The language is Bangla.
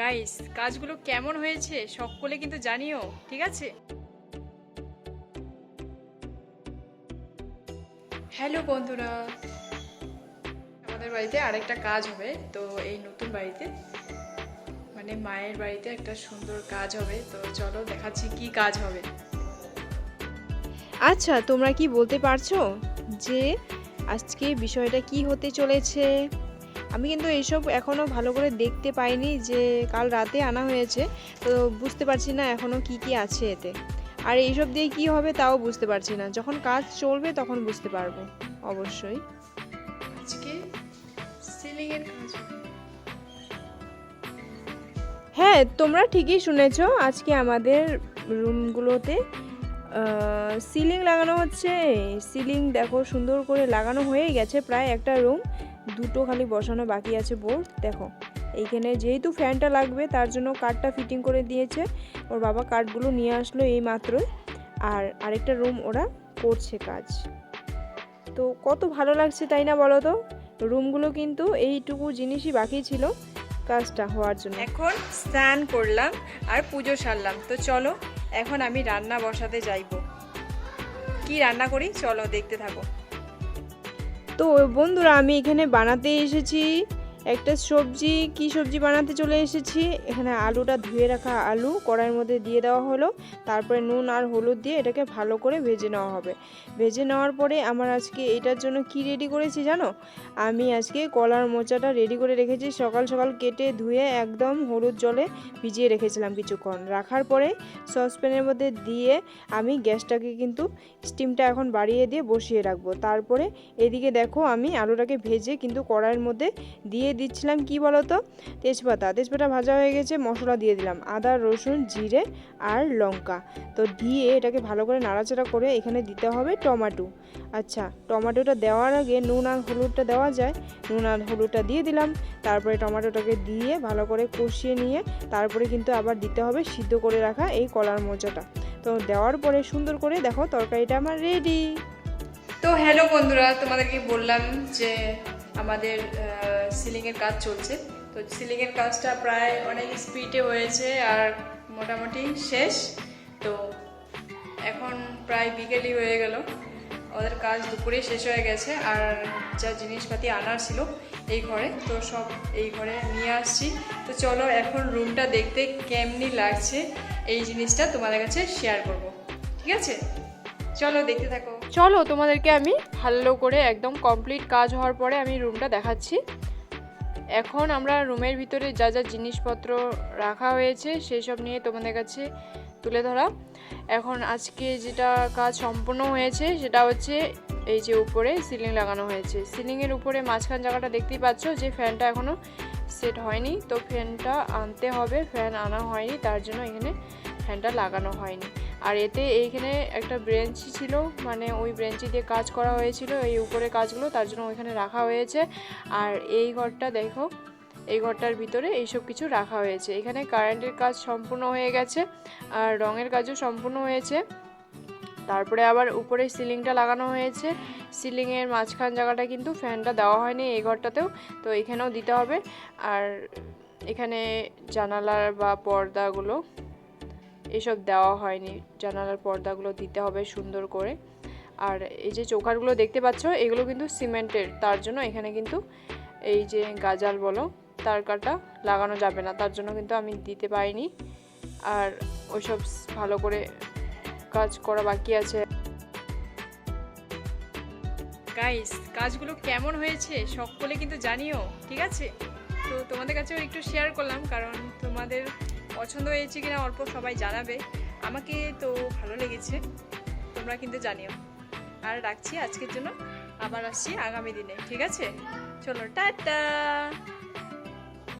গাইস কাজগুলো কেমন হয়েছে সকলে কিন্তু জানিও, ঠিক আছে? হ্যালো বন্ধুরা। আমাদের বাড়িতে আরেকটা কাজ হবে, তো এই নতুন বাড়িতে মানে মায়ের বাড়িতে একটা সুন্দর কাজ হবে, তো চলো দেখাচ্ছি কি কাজ হবে। আচ্ছা তোমরা কি বলতে পারছ যে আজকে বিষয়টা কি হতে চলেছে? আমি কিন্তু এইসব এখনও ভালো করে দেখতে পাইনি যে কাল রাতে আনা হয়েছে তো বুঝতে পারছি না এখনও কি কি আছে এতে। আর এইসব দিয়ে কি হবে তাও বুঝতে পারছি না। যখন কাজ চলবে তখন বুঝতে পারব অবশ্যই। আজকে কাজ হ্যাঁ তোমরা ঠিকই শুনেছো আজকে আমাদের রুমগুলোতে সিলিং লাগানো হচ্ছে। সিলিং দেখো সুন্দর করে লাগানো হয়ে গেছে প্রায় একটা রুম। দুটো খালি বসানো বাকি আছে বোর্ড, দেখো। এইখানে যেহেতু ফ্যানটা লাগবে, তার জন্য কাঠটা ফিটিং করে দিয়েছে। ওর বাবা কাঠগুলো নিয়ে আসলো এই মাত্রই। আর আরেকটা রুম ওরা করছে কাজ। তো কত ভালো লাগছে তাই না বলো তো? রুমগুলো কিন্তু এইটুকু জিনিসই বাকি ছিল কাজটা হওয়ার জন্য। এখন স্নান করলাম আর পুজো সারলাম। তো চলো, এখন আমি রান্না বসাতে যাইব। কি রান্না করি? চলো দেখতে থাকো। তো বন্ধুরা আমি এখানে বানাতে এসেছি। একটা সবজি, কি সবজি বানাতে চলে এসেছি? এখানে আলুটা ধুয়ে রাখা আলু, কড়াইয়ের মধ্যে দিয়ে দেওয়া হলো। তারপরে নুন আর হলুদ দিয়ে এটাকে ভালো করে ভেজে নেওয়া হবে। ভেজে নেওয়ার পরে আমার আজকে এটার জন্য কি রেডি করেছি জানো? আমি আজকে কলার মোচাটা রেডি করে রেখেছি। সকাল সকাল কেটে ধুয়ে একদম হলুদ জলে ভিজিয়ে রেখেছিলাম কিছুক্ষণ। রাখার পরে সসপ্যানের মধ্যে দিয়ে আমি গ্যাসটাকে কিন্তু স্টিমটা এখন বাড়িয়ে দিয়ে বসিয়ে রাখব। তারপরে এদিকে দেখো আমি আলুটাকে ভেজে কিন্তু কড়াইয়ের মধ্যে দিয়ে দিচ্ছিলাম, কি বলতো? তেজপাতা। তেজপাতা ভাজা হয়ে গেছে, মশলা দিয়ে দিলাম। আদা, রসুন, জিরে আর লঙ্কা। তো দিয়ে এটাকে ভালো করে নাড়াচাড়া করে এখানে দিতে হবে টমাটো। আচ্ছা টমাটোটা দেওয়ার আগে নুন আর হলুদটা দেওয়া যায়। নুন আর হলুদটা দিয়ে দিলাম। তারপরে টমাটোটাকে দিয়ে ভালো করে কষিয়ে নিয়ে তারপরে কিন্তু আবার দিতে হবে সিদ্ধ করে রাখা এই কলার মোচাটা তো দেওয়ার পরে সুন্দর করে দেখো তরকারিটা আমার রেডি তো হ্যালো বন্ধুরা, তোমাদেরকে বললাম যে আমাদের সিলিংয়ের কাজ চলছে। তো সিলিংয়ের কাজটা প্রায় অনেক স্পিডে হয়েছে আর মোটামুটি শেষ। তো এখন প্রায় বিকেলই হয়ে গেল। ওদের কাজ দুপুরে শেষ হয়ে গেছে আর যা জিনিসপাতি আনার ছিল এই ঘরে, তো সব এই ঘরে নিয়ে আসছি। তো চলো এখন রুমটা দেখতে কেমনি লাগছে এই জিনিসটা তোমাদের কাছে শেয়ার করব। ঠিক আছে? চলো দেখতে থাকো। চলো তোমাদেরকে আমি ভালো করে একদম কমপ্লিট কাজ হওয়ার পরে আমি রুমটা দেখাচ্ছি। এখন আমরা রুমের ভিতরে যা যা জিনিসপত্র রাখা হয়েছে সেই সব নিয়ে তোমাদের কাছে তুলে ধরা। এখন আজকে যেটা কাজ সম্পূর্ণ হয়েছে, সেটা হচ্ছে এই যে উপরে সিলিং লাগানো হয়েছে। সিলিংয়ের উপরে মাঝখান জায়গাটা দেখতেই পাচ্ছ যে ফ্যানটা এখনও সেট হয়নি। তো ফ্যানটা আনতে হবে, ফ্যান আনা হয়নি, তার জন্য এখানে ফ্যানটা লাগানো হয়নি। আর এতে এইখানে একটা ব্রেঞ্চি ছিল মানে ওই ব্রেঞ্চি দিয়ে কাজ করা হয়েছিল, এই উপরে কাজগুলো, তার জন্য ওইখানে রাখা হয়েছে। আর এই ঘরটা দেখো, এই ঘরটার ভিতরে এইসব কিছু রাখা হয়েছে। এখানে কারেন্টের কাজ সম্পূর্ণ হয়ে গেছে, আর রঙের কাজও সম্পূর্ণ হয়েছে। তারপরে আবার উপরে সিলিংটা লাগানো হয়েছে। সিলিংয়ের মাঝখান জায়গাটা কিন্তু ফ্যানটা দেওয়া হয়নি এই ঘরটাতেও, তো এখানেও দিতে হবে। আর এখানে জানালার বা পর্দাগুলো এসব দেওয়া হয়নি। জানালার পর্দাগুলো দিতে হবে সুন্দর করে। আর এই যে চৌকাঠগুলো দেখতে পাচ্ছ, এগুলো কিন্তু সিমেন্টের। তার জন্য এখানে কিন্তু এই যে গাজাল বলো তার কাটা লাগানো যাবে না। তার জন্য কিন্তু আমি দিতে পারিনি। আর ওইসব ভালো করে কাজ করা বাকি আছে। গাইস কাজগুলো কেমন হয়েছে সকলে কিন্তু জানিও, ঠিক আছে? তো তোমাদের কাছেও একটু শেয়ার করলাম, কারণ তোমাদের পছন্দ হয়েছে কিনা অল্প সবাই জানাবে। আমাকে তো ভালো লেগেছে, তোমরা কিন্তু জানিও। আর রাখছি আজকের জন্য, আবার আসছি আগামী দিনে, ঠিক আছে? চলো, টাটা!